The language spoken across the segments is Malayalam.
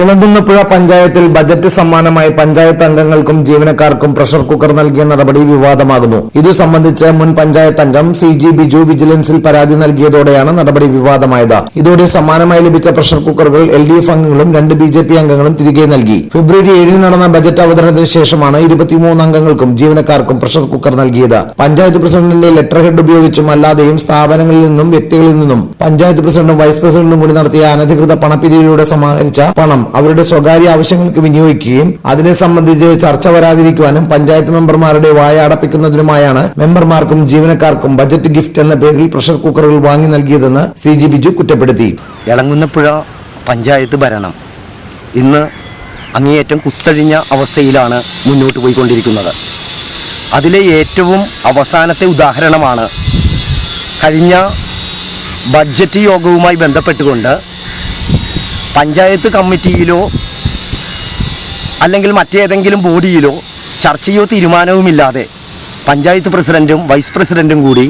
ഇളന്തുന്നപ്പുഴ പഞ്ചായത്തിൽ ബജറ്റ് സമ്മാനമായി പഞ്ചായത്ത് അംഗങ്ങൾക്കും ജീവനക്കാർക്കും പ്രഷർ കുക്കർ നൽകിയ നടപടി വിവാദമാകുന്നു. ഇതു സംബന്ധിച്ച് മുൻ പഞ്ചായത്ത് അംഗം സി ജി ബിജു വിജിലൻസിൽ പരാതി നൽകിയതോടെയാണ് നടപടി വിവാദമായത്. ഇതോടെ സമ്മാനമായി ലഭിച്ച പ്രഷർ കുക്കറുകൾ എൽ ഡി എഫ് അംഗങ്ങളും രണ്ട് ബി ജെ പി അംഗങ്ങളും തിരികെ നൽകി. ഫെബ്രുവരി ഏഴിന് നടന്ന ബജറ്റ് അവതരണത്തിന് ശേഷമാണ് ഇരുപത്തിമൂന്ന് അംഗങ്ങൾക്കും ജീവനക്കാർക്കും പ്രഷർ കുക്കർ നൽകിയത്. പഞ്ചായത്ത് പ്രസിഡന്റിന്റെ ലെറ്റർ ഹെഡ് ഉപയോഗിച്ചും അല്ലാതെയും സ്ഥാപനങ്ങളിൽ നിന്നും വ്യക്തികളിൽ നിന്നും പഞ്ചായത്ത് പ്രസിഡന്റും വൈസ് പ്രസിഡന്റും കൂടി നടത്തിയ അനധികൃത പണപ്പിരിവിലൂടെ സമാഹരിച്ച പണം അവരുടെ സ്വകാര്യ ആവശ്യങ്ങൾക്ക് വിനിയോഗിക്കുകയും അതിനെ സംബന്ധിച്ച് ചർച്ച വരാതിരിക്കുവാനും പഞ്ചായത്ത് മെമ്പർമാരുടെ വായ അടപ്പിക്കുന്നതിനുമായാണ് മെമ്പർമാർക്കും ജീവനക്കാർക്കും ബജറ്റ് ഗിഫ്റ്റ് എന്ന പേരിൽ പ്രഷർ കുക്കറുകൾ വാങ്ങി നൽകിയതെന്ന് സി ജി ബിജു കുറ്റപ്പെടുത്തി. ഇളങ്ങുന്നപ്പുഴ പഞ്ചായത്ത് ഭരണം ഇന്ന് അങ്ങേയറ്റം കുത്തഴിഞ്ഞ അവസ്ഥയിലാണ് മുന്നോട്ട് പോയിക്കൊണ്ടിരിക്കുന്നത്. അതിലെ ഏറ്റവും അവസാനത്തെ ഉദാഹരണമാണ് കഴിഞ്ഞ ബഡ്ജറ്റ് യോഗവുമായി ബന്ധപ്പെട്ടുകൊണ്ട് പഞ്ചായത്ത് കമ്മിറ്റിയിലോ അല്ലെങ്കിൽ മറ്റേതെങ്കിലും ബോഡിയിലോ ചർച്ചയോ തീരുമാനവുമില്ലാതെ പഞ്ചായത്ത് പ്രസിഡന്റും വൈസ് പ്രസിഡന്റും കൂടി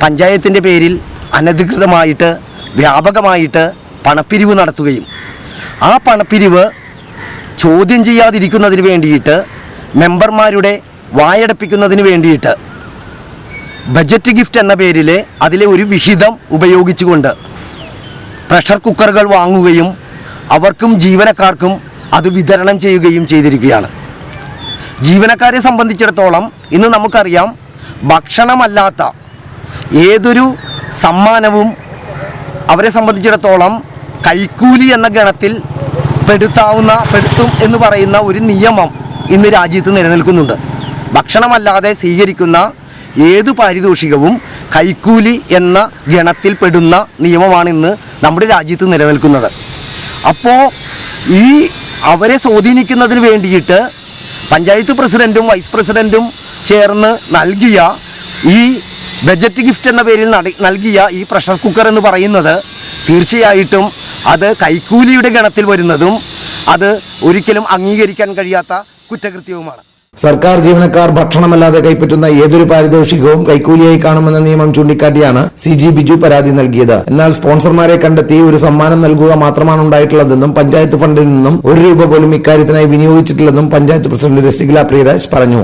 പഞ്ചായത്തിന്റെ പേരിൽ അനധികൃതമായിട്ട് വ്യാപകമായിട്ട് പണപ്പിരിവ് നടത്തുകയും ആ പണപ്പിരിവ് ചോദ്യം ചെയ്യാതിരിക്കുന്നതിന് വേണ്ടിയിട്ട് മെമ്പർമാരുടെ വായടപ്പിക്കുന്നതിന് വേണ്ടിയിട്ട് ബജറ്റ് ഗിഫ്റ്റ് എന്ന പേരിൽ അതിലെ ഒരു വിഹിതം ഉപയോഗിച്ചുകൊണ്ട് പ്രഷർ കുക്കറുകൾ വാങ്ങുകയും അവർക്കും ജീവനക്കാർക്കും അത് വിതരണം ചെയ്യുകയും ചെയ്തിരിക്കുകയാണ്. ജീവനക്കാരെ സംബന്ധിച്ചിടത്തോളം ഇന്ന് നമുക്കറിയാം ഭക്ഷണമല്ലാത്ത ഏതൊരു സമ്മാനവും അവരെ സംബന്ധിച്ചിടത്തോളം കൈക്കൂലി എന്ന ഗണത്തിൽ പെടുത്താവുന്ന പെടുത്തും എന്ന് പറയുന്ന ഒരു നിയമം ഇന്ന് രാജ്യത്ത് നിലനിൽക്കുന്നുണ്ട്. ഭക്ഷണമല്ലാതെ സ്വീകരിക്കുന്ന ഏത് പാരിതോഷികവും കൈക്കൂലി എന്ന ഗണത്തിൽപ്പെടുന്ന നിയമമാണ് ഇന്ന് നമ്മുടെ രാജ്യത്ത് നിലനിൽക്കുന്നത്. അപ്പോൾ ഈ അവരെ സ്വാധീനിക്കുന്നതിന് വേണ്ടിയിട്ട് പഞ്ചായത്ത് പ്രസിഡന്റും വൈസ് പ്രസിഡന്റും ചേർന്ന് നൽകിയ ഈ ബജറ്റ് ഗിഫ്റ്റ് എന്ന പേരിൽ നൽകിയ ഈ പ്രഷർ കുക്കർ എന്ന് പറയുന്നത് തീർച്ചയായിട്ടും അത് കൈക്കൂലിയുടെ ഗണത്തിൽ വരുന്നതും അത് ഒരിക്കലും അംഗീകരിക്കാൻ കഴിയാത്ത കുറ്റകൃത്യവുമാണ്. സർക്കാർ ജീവനക്കാർ ഭക്ഷണമല്ലാതെ കൈപ്പറ്റുന്ന ഏതൊരു പാരിതോഷികവും കൈക്കൂലിയായി കാണുമെന്ന നിയമം ചൂണ്ടിക്കാട്ടിയാണ് സി ജി ബിജു പരാതി നൽകിയത്. എന്നാൽ സ്പോൺസർമാരെ കണ്ടെത്തി ഒരു സമ്മാനം നൽകുക മാത്രമാണ് ഉണ്ടായിട്ടുള്ളതെന്നും പഞ്ചായത്ത് ഫണ്ടിൽ നിന്നും ഒരു രൂപ പോലും ഇക്കാര്യത്തിനായി വിനിയോഗിച്ചിട്ടില്ലെന്നും പഞ്ചായത്ത് പ്രസിഡന്റ് രസികല പ്രിയരാജ് പറഞ്ഞു.